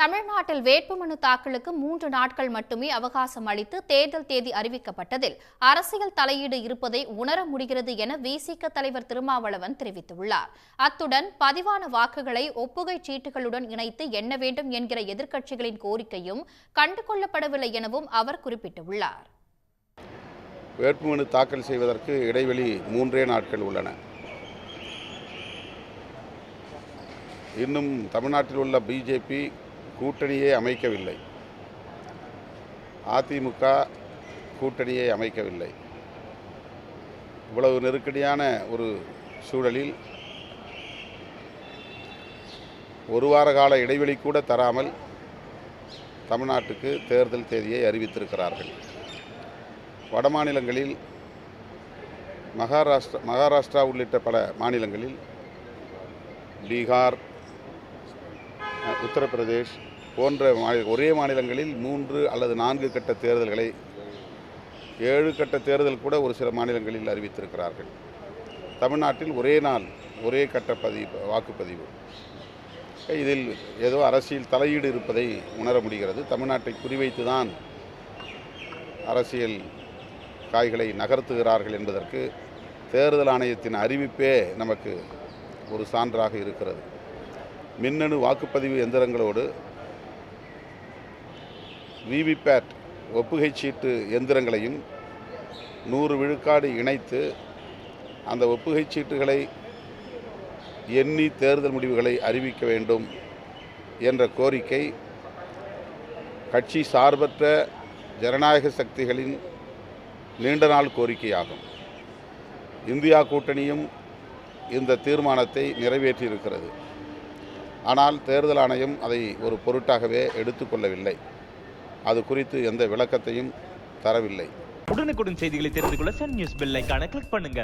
தமிழ்நாட்டில் வேட்புமனு தாக்கலுக்கு மூன்று நாட்கள் மட்டுமே அவகாசம் அளித்து தேர்தல் தேதி அறிவிக்கப்பட்டதில் அரசியல் தலையீடு இருப்பதை உணர முடிகிறது என விசிக தலைவர் திருமாவளவன் தெரிவித்துள்ளார். அத்துடன் பதிவான வாக்குகளை ஒப்புகை சீட்டுகளுடன் இணைத்து எண்ண வேண்டும் என்கிற எதிர்க்கட்சிகளின் கோரிக்கையும் கண்டுகொள்ளப்படவில்லை எனவும் அவர் குறிப்பிட்டுள்ளார். வேட்புமனு தாக்கல் செய்வதற்கு இடைவெளி மூன்றே நாட்கள் உள்ளன. இன்னும் தமிழ்நாட்டில் உள்ள பிஜேபி கூட்டணியே அமைக்கவில்லை. அதிமுக கூட்டணியை அமைக்கவில்லை. இவ்வளவு நெருக்கடியான ஒரு சூழலில் ஒரு வார கால இடைவெளி கூட தராமல் தமிழ்நாட்டுக்கு தேர்தல் தேதியை அறிவித்திருக்கிறார்கள். வட மாநிலங்களில் மகாராஷ்டிரா மகாராஷ்டிரா உள்ளிட்ட பல மாநிலங்களில் பீகார் உத்தரப்பிரதேஷ் போன்ற மாநில ஒரே மாநிலங்களில் மூன்று அல்லது நான்கு கட்ட தேர்தல்களை ஏழு கட்ட தேர்தல் கூட ஒரு சில மாநிலங்களில் அறிவித்திருக்கிறார்கள். தமிழ்நாட்டில் ஒரே நாள் ஒரே கட்ட பதிவு வாக்குப்பதிவு. இதில் ஏதோ அரசியல் தலையீடு இருப்பதை உணர முடிகிறது. தமிழ்நாட்டை குறிவைத்து தான் அரசியல் காய்களை நகர்த்துகிறார்கள் என்பதற்கு தேர்தல் ஆணையத்தின் அறிவிப்பே நமக்கு ஒரு சான்றாக இருக்கிறது. மின்னணு வாக்குப்பதிவு எந்திரங்களோடு விவிபேட் ஒப்புகை சீட்டு எந்திரங்களையும் நூறு விழுக்காடு இணைத்து அந்த ஒப்புகை சீட்டுகளை எண்ணி தேர்தல் முடிவுகளை அறிவிக்க வேண்டும் என்ற கோரிக்கை கட்சி சார்பற்ற ஜனநாயக சக்திகளின் நீண்ட நாள் கோரிக்கையாகும். இந்தியா கூட்டணியும் இந்த தீர்மானத்தை நிறைவேற்றியிருக்கிறது. ஆனால் தேர்தல் ஆணையம் அதை ஒரு பொருட்டாகவே எடுத்துக்கொள்ளவில்லை. அது குறித்து எந்த விளக்கத்தையும் தரவில்லை. உடனுக்குடன் செய்திகளை தெரிந்து கொள்ள சன் நியூஸ் பெல் ஐக்கான கிளிக் பண்ணுங்க.